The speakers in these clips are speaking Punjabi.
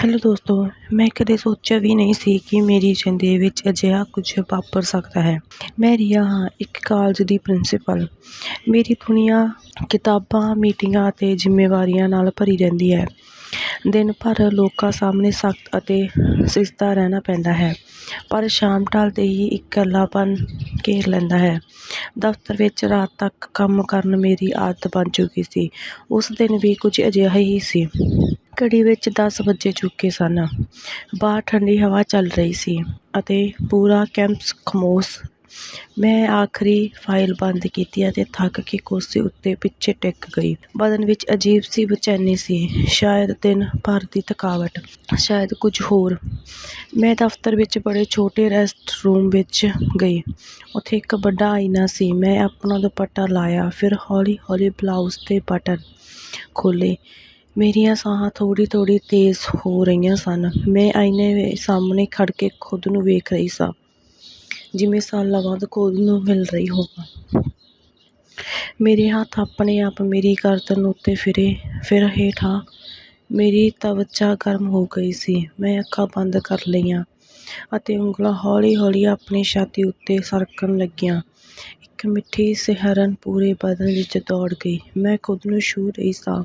ਹੈਲੋ ਦੋਸਤੋ, ਮੈਂ ਕਦੇ ਸੋਚਿਆ ਵੀ ਨਹੀਂ ਸੀ ਕਿ ਮੇਰੀ ਜ਼ਿੰਦਗੀ ਵਿੱਚ ਅਜਿਹਾ ਕੁਝ ਵਾਪਰ ਸਕਦਾ ਹੈ। ਮੈਂ ਰੀਆ ਹਾਂ ਇੱਕ ਕਾਲਜ ਦੀ ਪ੍ਰਿੰਸੀਪਲ ਮੇਰੀ ਦੁਨੀਆ ਕਿਤਾਬਾਂ, ਮੀਟਿੰਗਾਂ ਅਤੇ ਜ਼ਿੰਮੇਵਾਰੀਆਂ ਨਾਲ ਭਰੀ ਰਹਿੰਦੀ ਹੈ। ਦਿਨ ਭਰ ਲੋਕਾਂ ਸਾਹਮਣੇ ਸਖਤ ਅਤੇ ਸਿਸਤਾ ਰਹਿਣਾ ਪੈਂਦਾ ਹੈ, ਪਰ ਸ਼ਾਮ ਢਲਦੇ ਹੀ ਇੱਕ ਇਕੱਲਾਪਨ ਘੇਰ ਲੈਂਦਾ ਹੈ। ਦਫ਼ਤਰ ਵਿੱਚ ਰਾਤ ਤੱਕ ਕੰਮ ਕਰਨ ਮੇਰੀ ਆਦਤ ਬਣ ਚੁੱਕੀ ਸੀ। ਉਸ ਦਿਨ ਵੀ ਕੁਝ ਅਜਿਹਾ ਹੀ ਸੀ। ਘੜੀ ਵਿੱਚ ਦਸ ਵੱਜ ਚੁੱਕੇ ਸਨ। ਬਾਹਰ ਠੰਡੀ ਹਵਾ ਚੱਲ ਰਹੀ ਸੀ ਅਤੇ ਪੂਰਾ ਕੈਂਪਸ ਖਾਮੋਸ਼। ਮੈਂ ਆਖਰੀ ਫਾਈਲ ਬੰਦ ਕੀਤੀ ਅਤੇ ਥੱਕ ਕੇ ਕੁਰਸੀ ਉੱਤੇ ਪਿੱਛੇ ਟਿਕ ਗਈ। ਬਦਨ ਵਿੱਚ ਅਜੀਬ ਸੀ, ਬੇਚੈਨੀ ਸੀ, ਸ਼ਾਇਦ ਦਿਨ ਭਰ ਦੀ ਥਕਾਵਟ, ਸ਼ਾਇਦ ਕੁਝ ਹੋਰ। ਮੈਂ ਦਫ਼ਤਰ ਵਿੱਚ ਬੜੇ ਛੋਟੇ ਰੈਸਟ ਰੂਮ ਵਿੱਚ ਗਈ। ਉੱਥੇ ਇੱਕ ਵੱਡਾ ਆਈਨਾ ਸੀ। ਮੈਂ ਆਪਣਾ ਦੁਪੱਟਾ ਲਾਇਆ, ਫਿਰ ਹੌਲੀ ਹੌਲੀ ਬਲਾਊਜ਼ ਦੇ ਬਟਨ ਖੋਲ੍ਹੇ। ਮੇਰੀਆਂ ਸਾਹਾਂ ਥੋੜ੍ਹੀ ਥੋੜ੍ਹੀ ਤੇਜ਼ ਹੋ ਰਹੀਆਂ ਸਨ। ਮੈਂ ਆਈਨੇ ਸਾਹਮਣੇ ਖੜ੍ਹ ਕੇ ਖੁਦ ਨੂੰ ਵੇਖ ਰਹੀ ਸਾਂ, ਜਿਵੇਂ ਸਾਲਾਂ ਬਾਅਦ ਖੁਦ ਨੂੰ ਮਿਲ ਰਹੀ ਹੋਵਾਂ। ਮੇਰੇ ਹੱਥ ਆਪਣੇ ਆਪ ਮੇਰੀ ਗਰਦਨ ਉੱਤੇ ਫਿਰੇ, ਫਿਰ ਹੇਠਾਂ ਮੇਰੀ ਤਵਚਾ ਗਰਮ ਹੋ ਗਈ ਸੀ। ਮੈਂ ਅੱਖਾਂ ਬੰਦ ਕਰ ਲਈਆਂ। ਅਤੇ ਉਂਗਲਾਂ ਹੌਲੀ ਹੌਲੀ ਆਪਣੀ ਛਾਤੀ ਉੱਤੇ ਸਰਕਣ ਲੱਗੀਆਂ। ਇੱਕ ਮਿੱਠੀ ਸਿਹਰਨ ਪੂਰੇ ਬਦਨ ਵਿੱਚ ਦੌੜ ਗਈ। ਮੈਂ ਖੁਦ ਨੂੰ ਛੂਹ ਰਹੀ ਸਾਂ।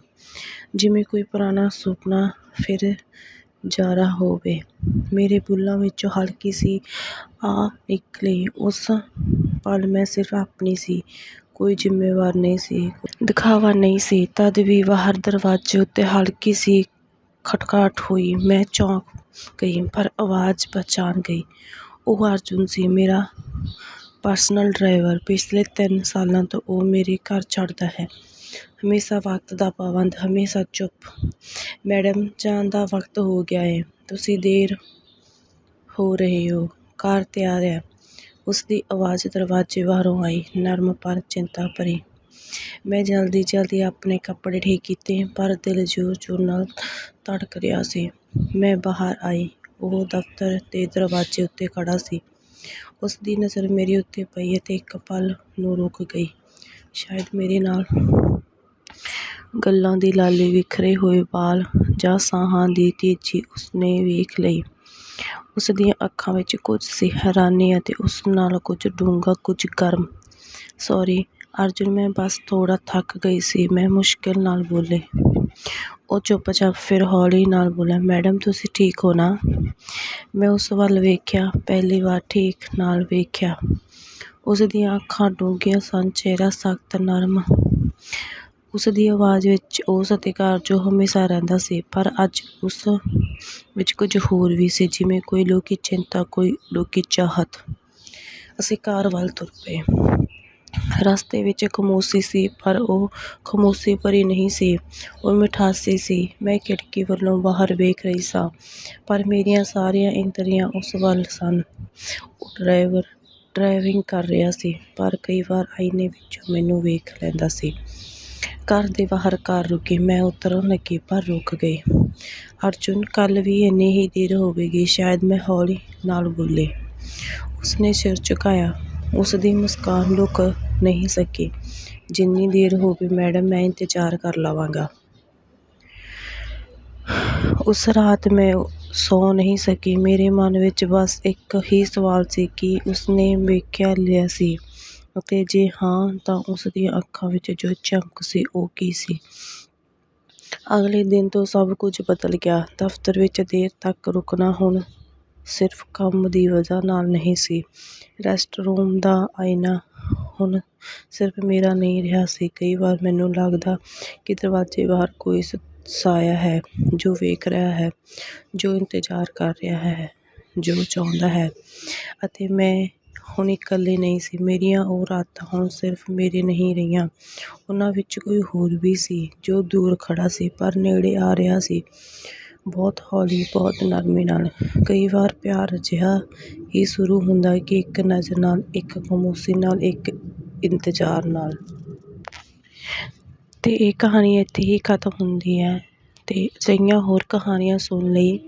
ਜਿਵੇਂ ਕੋਈ ਪੁਰਾਣਾ ਸੁਪਨਾ ਫਿਰ ਜਾਰਾ ਹੋਵੇ। ਮੇਰੇ ਬੁੱਲ੍ਹਾਂ ਵਿੱਚੋਂ ਹਲਕੀ ਸੀ, ਆ ਨਿਕਲੀ। ਉਸ ਪਲ ਮੈਂ ਸਿਰਫ ਆਪਣੀ ਸੀ। ਕੋਈ ਜ਼ਿੰਮੇਵਾਰ ਨਹੀਂ ਸੀ। ਦਿਖਾਵਾ ਨਹੀਂ ਸੀ। ਤਦ ਵੀ ਬਾਹਰ ਦਰਵਾਜ਼ੇ ਉੱਤੇ ਹਲਕੀ ਸੀ। ਖਟਖਾਟ ਹੋਈ, ਮੈਂ ਚੌਂਕ ਗਈ, ਪਰ ਆਵਾਜ਼ ਪਛਾਣ ਗਈ। ਉਹ ਅਰਜੁਨ ਸੀ, ਮੇਰਾ ਪਰਸਨਲ ਡਰਾਈਵਰ ਪਿਛਲੇ ਤਿੰਨ ਸਾਲਾਂ ਤੋਂ ਉਹ ਮੇਰੇ ਘਰ ਛੱਡਦਾ ਹੈ। ਹਮੇਸ਼ਾ ਵਕਤ ਦਾ ਪਾਬੰਦ, ਹਮੇਸ਼ਾ ਚੁੱਪ। ਮੈਡਮ, ਜਾਣ ਦਾ ਵਕਤ ਹੋ ਗਿਆ ਹੈ ਤੁਸੀਂ ਦੇਰ ਹੋ ਰਹੇ ਹੋ। ਕਾਰ ਤਿਆਰ ਹੈ। ਉਸ ਦੀ ਆਵਾਜ਼ ਦਰਵਾਜ਼ੇ ਬਾਹਰੋਂ ਆਈ। ਨਰਮ ਪਰ ਚਿੰਤਾ ਭਰੀ। ਮੈਂ ਜਲਦੀ ਜਲਦੀ ਆਪਣੇ ਕੱਪੜੇ ਠੀਕ ਕੀਤੇ, ਪਰ ਦਿਲ ਜ਼ੋਰ ਜ਼ੋਰ ਨਾਲ ਧੜਕ ਰਿਹਾ ਸੀ। ਮੈਂ ਬਾਹਰ ਆਈ। ਉਹ ਦਫ਼ਤਰ ਦੇ ਦਰਵਾਜ਼ੇ ਉੱਤੇ ਖੜ੍ਹਾ ਸੀ। ਉਸ ਦੀ ਨਜ਼ਰ ਮੇਰੇ ਉੱਤੇ ਪਈ ਅਤੇ ਇੱਕ ਪਲ ਨੂੰ ਰੁਕ ਗਈ। ਸ਼ਾਇਦ ਮੇਰੇ ਨਾਲ ਗੱਲਾਂ ਦੀ ਲਾਲੀ ਵਿਖਰੇ ਹੋਏ ਵਾਲ ਜਾਂ ਸਾਹਾਂ ਦੀ ਤੇਜ਼ੀ ਉਸਨੇ ਵੇਖ ਲਈ। ਉਸ ਦੀਆਂ ਅੱਖਾਂ ਵਿੱਚ ਕੁਝ ਸੀ ਹੈਰਾਨੀ ਅਤੇ ਉਸ ਨਾਲ ਕੁਝ ਡੂੰਘਾ ਕੁਝ ਗਰਮ। ਸੌਰੀ ਅਰਜੁਨ, ਮੈਂ ਬਸ ਥੋੜ੍ਹਾ ਥੱਕ ਗਈ ਸੀ। ਮੈਂ ਮੁਸ਼ਕਿਲ ਨਾਲ ਬੋਲੀ, ਉਹ ਚੁੱਪਚਾਪ ਫਿਰ ਹੌਲੀ ਨਾਲ ਬੋਲਿਆ, ਮੈਡਮ, ਤੁਸੀਂ ਠੀਕ ਹੋ ਨਾ? ਮੈਂ ਉਸ ਵੱਲ ਵੇਖਿਆ, ਪਹਿਲੀ ਵਾਰ ਠੀਕ ਨਾਲ ਵੇਖਿਆ। ਉਸ ਦੀਆਂ ਅੱਖਾਂ ਡੂੰਘੀਆਂ ਸਨ, ਚਿਹਰਾ ਸਖਤ ਨਰਮ। ਉਸ ਦੀ ਆਵਾਜ਼ ਵਿੱਚ ਉਹ ਸਤਿਕਾਰ ਜੋ ਹਮੇਸ਼ਾ ਰਹਿੰਦਾ ਸੀ, ਪਰ ਅੱਜ ਉਸ ਵਿੱਚ ਕੁਝ ਹੋਰ ਵੀ ਸੀ, ਜਿਵੇਂ ਕੋਈ ਲੋਕੀ ਚਿੰਤਾ, ਕੋਈ ਲੋਕੀ ਚਾਹਤ। ਅਸੀਂ ਘਰ ਵੱਲ ਤੁਰ ਪਏ। ਰਸਤੇ ਵਿੱਚ ਖਮੋਸ਼ੀ ਸੀ, ਪਰ ਉਹ ਖਮੋਸ਼ੀ ਭਰੀ ਨਹੀਂ ਸੀ। ਉਹ ਮਿਠਾਸੀ ਸੀ। ਮੈਂ ਖਿੜਕੀ ਵੱਲੋਂ ਬਾਹਰ ਵੇਖ ਰਹੀ ਸਾਂ, ਪਰ ਮੇਰੀਆਂ ਸਾਰੀਆਂ ਇੰਦਰੀਆਂ ਉਸ ਵੱਲ ਸਨ। ਉਹ ਡਰਾਈਵਰ, ਡਰਾਈਵਿੰਗ ਕਰ ਰਿਹਾ ਸੀ, ਪਰ ਕਈ ਵਾਰ ਆਈਨੇ ਵਿੱਚੋਂ ਮੈਨੂੰ ਵੇਖ ਲੈਂਦਾ ਸੀ। ਘਰ ਦੇ ਬਾਹਰ ਕਾਰ ਰੁਕੀ, ਮੈਂ ਉਤਰਨ ਲੱਗੀ, ਪਰ ਰੁਕ ਗਈ। ਅਰਜੁਨ, ਕੱਲ੍ਹ ਵੀ ਇੰਨੀ ਹੀ ਦੇਰ ਹੋਵੇਗੀ ਸ਼ਾਇਦ ਮੈਂ ਹੌਲੀ ਨਾਲ ਬੋਲੀ। ਉਸਨੇ ਸਿਰ ਝੁਕਾਇਆ। ਉਸ ਦੀ ਮੁਸਕਾਨ ਲੁਕ ਨਹੀਂ ਸਕੀ। ਜਿੰਨੀ ਦੇਰ ਹੋ ਗਈ ਮੈਡਮ, ਮੈਂ ਇੰਤਜ਼ਾਰ ਕਰ ਲਵਾਂਗਾ। ਉਸ ਰਾਤ ਮੈਂ ਸੌ ਨਹੀਂ ਸਕੀ। ਮੇਰੇ ਮਨ ਵਿੱਚ ਬਸ ਇੱਕ ਹੀ ਸਵਾਲ ਸੀ ਕਿ ਉਸਨੇ ਵੇਖਿਆ ਲਿਆ ਸੀ ਅਤੇ ਜੇ ਹਾਂ, ਤਾਂ ਉਸ ਦੀਆਂ ਅੱਖਾਂ ਵਿੱਚ ਜੋ ਚਮਕ ਸੀ, ਉਹ ਕੀ ਸੀ? ਅਗਲੇ ਦਿਨ ਤੋਂ ਸਭ ਕੁਝ ਬਦਲ ਗਿਆ। ਦਫ਼ਤਰ ਵਿੱਚ ਦੇਰ ਤੱਕ ਰੁਕਣਾ ਹੁਣ ਸਿਰਫ ਕੰਮ ਦੀ ਵਜ੍ਹਾ ਨਾਲ ਨਹੀਂ ਸੀ। ਰੈਸਟ ਰੂਮ ਦਾ ਆਈਨਾ ਹੁਣ ਸਿਰਫ ਮੇਰਾ ਨਹੀਂ ਰਿਹਾ ਸੀ। ਕਈ ਵਾਰ ਮੈਨੂੰ ਲੱਗਦਾ ਕਿ ਦਰਵਾਜ਼ੇ ਬਾਹਰ ਕੋਈ ਸਾਇਆ ਹੈ ਜੋ ਵੇਖ ਰਿਹਾ ਹੈ, ਜੋ ਇੰਤਜ਼ਾਰ ਕਰ ਰਿਹਾ ਹੈ, ਜੋ ਚਾਹੁੰਦਾ ਹੈ। ਅਤੇ ਮੈਂ ਹੁਣ ਇਕੱਲੀ ਨਹੀਂ ਸੀ। ਮੇਰੀਆਂ ਉਹ ਰਾਤਾਂ ਹੁਣ ਸਿਰਫ ਮੇਰੇ ਨਹੀਂ ਰਹੀਆਂ। ਉਹਨਾਂ ਵਿੱਚ ਕੋਈ ਹੋਰ ਵੀ ਸੀ ਜੋ ਦੂਰ ਖੜ੍ਹਾ ਸੀ, ਪਰ ਨੇੜੇ ਆ ਰਿਹਾ ਸੀ। ਬਹੁਤ ਹੌਲੀ, ਬਹੁਤ ਨਰਮੀ ਨਾਲ। ਕਈ ਵਾਰ ਪਿਆਰ ਅਜਿਹਾ ਹੀ ਸ਼ੁਰੂ ਹੁੰਦਾ ਕਿ ਇੱਕ ਨਜ਼ਰ ਨਾਲ, ਇੱਕ ਖਾਮੋਸ਼ੀ ਨਾਲ, ਇੱਕ ਇੰਤਜ਼ਾਰ ਨਾਲ। ਅਤੇ ਇਹ ਕਹਾਣੀ ਇੱਥੇ ਹੀ ਖਤਮ ਹੁੰਦੀ ਹੈ। ਅਤੇ ਅਜਿਹੀਆਂ ਹੋਰ ਕਹਾਣੀਆਂ ਸੁਣਨ ਲਈ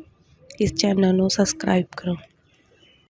ਇਸ ਚੈਨਲ ਨੂੰ ਸਬਸਕ੍ਰਾਈਬ ਕਰੋ।